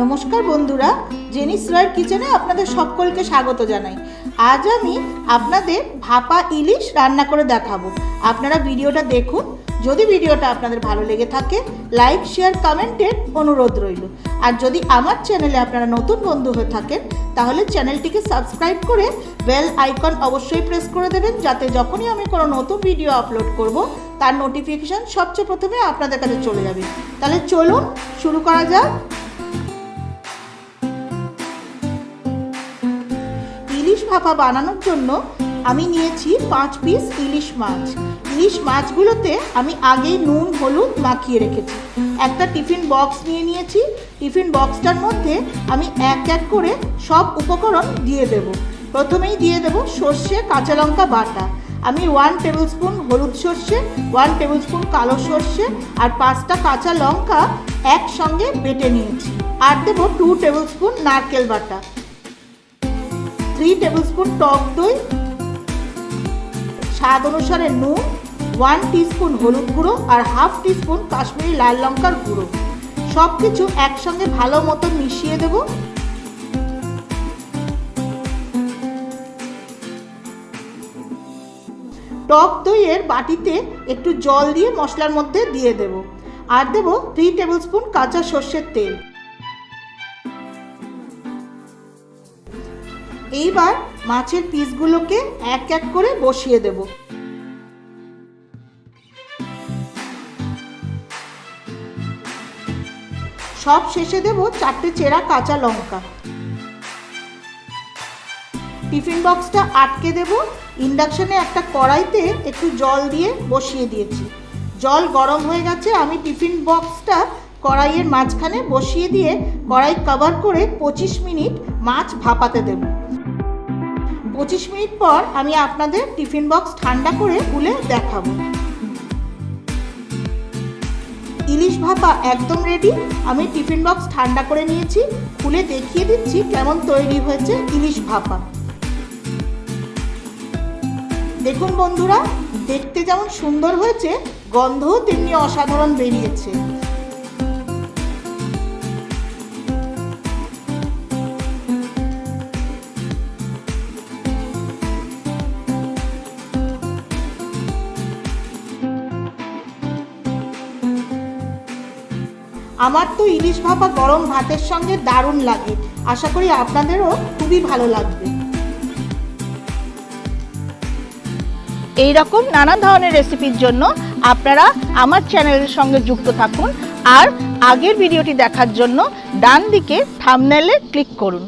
নমস্কার বন্ধুরা, জেনিস রয়ের কিচেনে আপনাদের সকলকে স্বাগত জানাই। আজ আমি আপনাদের ভাপা ইলিশ রান্না করে দেখাবো। আপনারা ভিডিওটা দেখুন, যদি ভিডিওটা আপনাদের ভালো লেগে থাকে, লাইক, শেয়ার কমেন্টের অনুরোধ রইল। আর যদি আমার চ্যানেলে আপনারা নতুন বন্ধু হয়ে থাকেন, তাহলে চ্যানেলটিকে সাবস্ক্রাইব করে বেল আইকন অবশ্যই প্রেস করে দেবেন, যাতে যখনই আমি কোনো নতুন ভিডিও আপলোড করব, তার নোটিফিকেশান সবচেয়ে প্রথমে আপনাদের কাছে চলে যাবে। তাহলে চলুন, শুরু করা যাক। ইলিশ ভাপা বানানোর জন্য আমি নিয়েছি পাঁচ পিস ইলিশ মাছ। ইলিশ মাছগুলোতে আমি আগেই নুন, হলুদ মাখিয়ে রেখেছি। একটা টিফিন বক্স নিয়ে নিয়েছি। টিফিন বক্সটার মধ্যে আমি এক এক করে সব উপকরণ দিয়ে দেব। প্রথমেই দিয়ে দেব সর্ষে, কাঁচা লঙ্কা বাটা। আমি ওয়ান টেবিল স্পুন হলুদ সর্ষে ওয়ান টেবিল স্পুন কালো সর্ষে আর পাঁচটা কাঁচা লঙ্কা একসঙ্গে বেটে নিয়েছি। আর দেবো টু টেবিল স্পুন নারকেল বাটা। থ্রি টেবিল স্পুন টক দই, স্বাদ অনুসারে নুন ওয়ান টিস্পুন হলুদ গুঁড়ো আর হাফ টিস্পুন কাশ্মীরি লাল লঙ্কার গুঁড়ো। সব কিছু একসঙ্গে ভালো মতো মিশিয়ে দেব। টক দইয়ের বাটিতে একটু জল দিয়ে মশলার মধ্যে দিয়ে দেব। আর দেব থ্রি টেবিল স্পুন কাঁচা সর্ষের তেল। এইবার মাছের পিসগুলোকে এক এক করে বসিয়ে দেব। সব শেষে দেব চারটে চেরা কাঁচা লঙ্কা। টিফিন বক্সটা আটকে দেব। ইন্ডাকশনে একটা কড়াইতে একটু জল দিয়ে বসিয়ে দিয়েছি। জল গরম হয়ে গেছে, আমি টিফিন বক্সটা কড়াইয়ের মাঝখানে বসিয়ে দিয়ে কড়াই কভার করে পঁচিশ মিনিট মাছ ভাপাতে দেব। পঁচিশ মিনিট পর আমি আপনাদের টিফিন বক্স ঠান্ডা করে খুলে দেখাবো। ইলিশ ভাপা একদম রেডি আমি টিফিন বক্স ঠান্ডা করে নিয়েছি, খুলে দেখিয়ে দিচ্ছি কেমন তৈরি হয়েছে ইলিশ ভাপা। দেখুন বন্ধুরা, দেখতে যেমন সুন্দর হয়েছে, গন্ধও তেমনি অসাধারণ বেরিয়েছে। আমার তো ইলিশ ভাপা গরম ভাতের সঙ্গে দারুণ লাগে। আশা করি আপনাদেরও খুবই ভালো লাগবে। এই রকম নানা ধরনের রেসিপির জন্য আপনারা আমার চ্যানেলের সঙ্গে যুক্ত থাকুন। আর আগের ভিডিওটি দেখার জন্য ডান দিকে থামনেলে ক্লিক করুন।